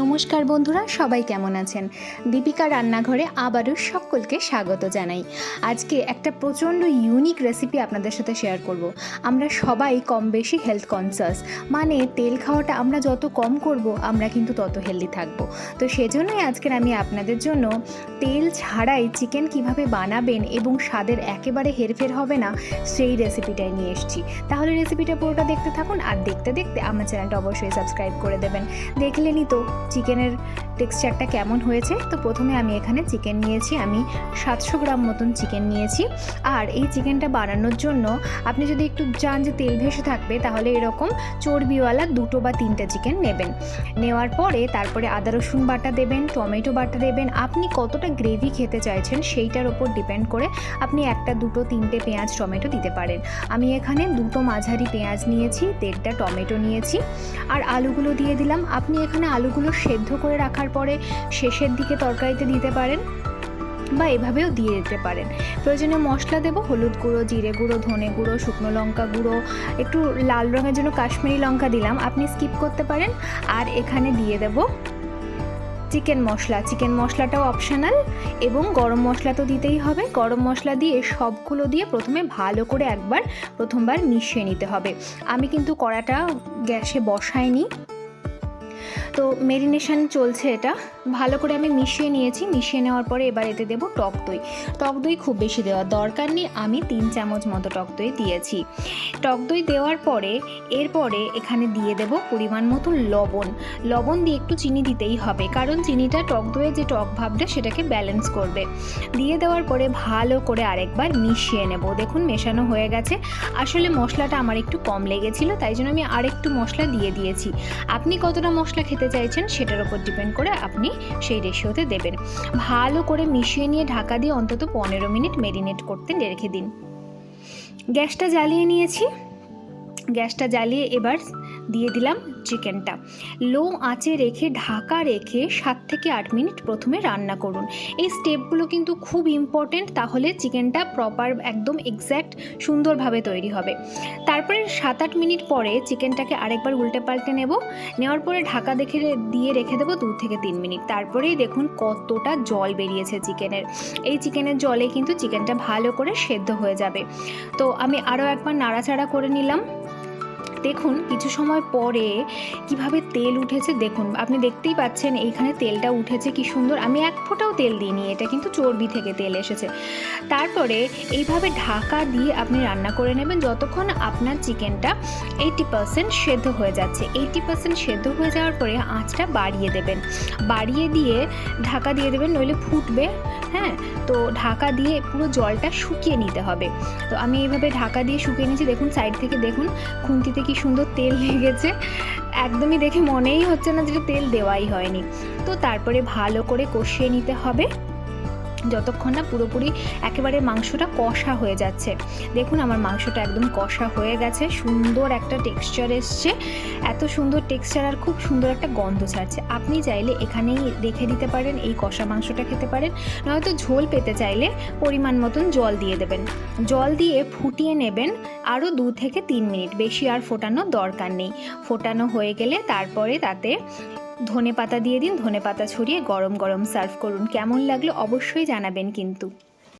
নমস্কার বন্ধুরা, সবাই কেমন আছেন? দীপিকা রান্নাঘরে আবারও সকলকে স্বাগত জানাই। আজকে একটা প্রচণ্ড ইউনিক রেসিপি আপনাদের সাথে শেয়ার করব। আমরা সবাই কম বেশি হেলথ কনসাস মানে তেল খাওয়াটা আমরা যত কম করব, আমরা কিন্তু তত হেলদি থাকব। তো সেজন্যই আজকের আমি আপনাদের জন্য তেল ছাড়াই চিকেন কীভাবে বানাবেন এবং স্বাদের একেবারে হেরফের হবে না, সেই রেসিপিটাই নিয়ে এসেছি। তাহলে রেসিপিটা পুরোটা দেখতে থাকুন, আর দেখতে দেখতে আমার চ্যানেলটা অবশ্যই সাবস্ক্রাইব করে দেবেন। দেখলেনই তো চিকেনের টেক্সচারটা কেমন হয়েছে? তো প্রথমে আমি এখানে চিকেন নিয়েছি, আমি সাতশো গ্রাম মতন চিকেন নিয়েছি। আর এই চিকেনটা বানানোর জন্য আপনি যদি একটু চান যে তেল ভেসে থাকবে, তাহলে এরকম চর্বিওয়ালা দুটো বা তিনটে চিকেন নেবেন। নেওয়ার পরে তারপরে আদা, রসুন বাটা দেবেন, টমেটো বাটা দেবেন। আপনি কতটা গ্রেভি খেতে চাইছেন সেইটার ওপর ডিপেন্ড করে আপনি একটা, দুটো, তিনটে পেঁয়াজ, টমেটো দিতে পারেন। আমি এখানে দুটো মাঝারি পেঁয়াজ নিয়েছি, দেড়টা টমেটো নিয়েছি। আর আলুগুলো দিয়ে দিলাম। আপনি এখানে আলুগুলো সেদ্ধ করে রাখার পরে শেষের দিকে তরকারিতে দিতে পারেন বা এভাবেও দিয়ে দিতে পারেন। প্রয়োজনে মশলা দেবো হলুদ গুঁড়ো, জিরে গুঁড়ো, ধনে গুঁড়ো, শুকনো লঙ্কা গুঁড়ো, একটু লাল রঙের জন্য কাশ্মীরি লঙ্কা দিলাম, আপনি স্কিপ করতে পারেন। আর এখানে দিয়ে দেবো চিকেন মশলা। চিকেন মশলাটাও অপশানাল এবং গরম মশলা তো দিতেই হবে। গরম মশলা দিয়ে সবগুলো দিয়ে প্রথমে ভালো করে একবার, প্রথমবার মিশিয়ে নিতে হবে। আমি কিন্তু কড়াটা গ্যাসে বসাইনি। তো মেরিনেশন চলছে এটা। ভালো করে আমি মিশিয়ে নিয়েছি। মিশিয়ে নেওয়ার পরে এবার এতে দেবো টক দই। টক দই খুব বেশি দেওয়ার দরকার নেই। আমি তিন চামচ মতো টক দই দিয়েছি। টক দই দেওয়ার পরে এরপরে এখানে দিয়ে দেব পরিমাণ মতো লবণ। লবণ দিয়ে একটু চিনি দিতেই হবে। কারণ চিনিটা টক দইয়ে যে টক ভাবটা সেটাকে ব্যালেন্স করবে। দিয়ে দেওয়ার পরে ভালো করে আরেকবার মিশিয়ে নেব। দেখুন মেশানো হয়ে গেছে। আসলে মশলাটা আমার একটু কম লেগেছিল, তাই জন্য আমি আরেকটু মশলা দিয়ে দিয়েছি। আপনি কতটা মশলা খেতে চাইছেন, সেটার উপর ডিপেন্ড করে আপনি সেই রেশিওতে দেবেন। ভালো করে মিশিয়ে নিয়ে ঢাকা দিয়ে অন্তত পনেরো মিনিট মেরিনেট করতে রেখে দিন। গ্যাসটা জ্বালিয়ে নিয়েছি। গ্যাসটা জ্বালিয়ে এবার দিয়ে দিলাম চিকেনটা। লো আঁচে রেখে, ঢাকা রেখে সাত থেকে আট মিনিট প্রথমে রান্না করুন। এই স্টেপগুলো কিন্তু খুব ইম্পর্টেন্ট তাহলে চিকেনটা প্রপার একদম এক্স্যাক্ট সুন্দরভাবে তৈরি হবে। তারপরে সাত আট মিনিট পরে চিকেনটাকে আরেকবার উল্টে পাল্টে নেব। নেওয়ার পরে ঢাকা দেখে দিয়ে রেখে দেবো দু থেকে তিন মিনিট। তারপরেই দেখুন কতটা জল বেরিয়েছে চিকেনের। এই চিকেনের জলে কিন্তু চিকেনটা ভালো করে সেদ্ধ হয়ে যাবে। তো আমি আরও একবার নাড়াচাড়া করে নিলাম। দেখুন কিছু সময় পরে কীভাবে তেল উঠেছে, দেখুন। আপনি দেখতেই পাচ্ছেন এইখানে তেলটা উঠেছে কি সুন্দর। আমি এক ফোঁটাও তেল দিইনি, এটা কিন্তু চর্বি থেকে তেল এসেছে। তারপরে এইভাবে ঢাকা দিয়ে আপনি রান্না করে নেবেন যতক্ষণ আপনার চিকেনটা এইটি পার্সেন্ট সেদ্ধ হয়ে যাচ্ছে। এইটি পার্সেন্ট সেদ্ধ হয়ে যাওয়ার পরে আঁচটা বাড়িয়ে দেবেন। বাড়িয়ে দিয়ে ঢাকা দিয়ে দেবেন, নইলে ফুটবে। হ্যাঁ তো ঢাকা দিয়ে পুরো জলটা শুকিয়ে নিতে হবে। তো আমি এইভাবে ঢাকা দিয়ে শুকিয়ে নিয়েছি, দেখুন সাইড থেকে দেখুন খুন্তিতে কি সুন্দর তেল লেগেছে। একদমই দেখে মনেই হচ্ছে না যে তেল দেওয়াই হয়নি। তো তারপরে ভালো করে কষিয়ে নিতে হবে। যতক্ষণ না পুরোপুরি একেবারে মাংসটা কষা হয়ে যাচ্ছে। দেখুন আমার মাংসটা একদম কষা হয়ে গেছে, সুন্দর একটা টেক্সচার এসছে। এত সুন্দর টেক্সচার আর খুব সুন্দর একটা গন্ধ ছাড়ছে। আপনি চাইলে এখানেই রেখে দিতে পারেন, এই কষা মাংসটা খেতে পারেন। নয়তো ঝোল পেতে চাইলে পরিমাণ মতন জল দিয়ে দেবেন। জল দিয়ে ফুটিয়ে নেবেন আরও দু থেকে তিন মিনিট, বেশি আর ফোটানোর দরকার নেই। ফোটানো হয়ে গেলে তারপরে তাতে ধনে পাতা দিয়ে দিন ধনে পাতা ছড়িয়ে গরম গরম সার্ভ করুন। কেমন লাগল অবশ্যই জানাবেন কিন্তু।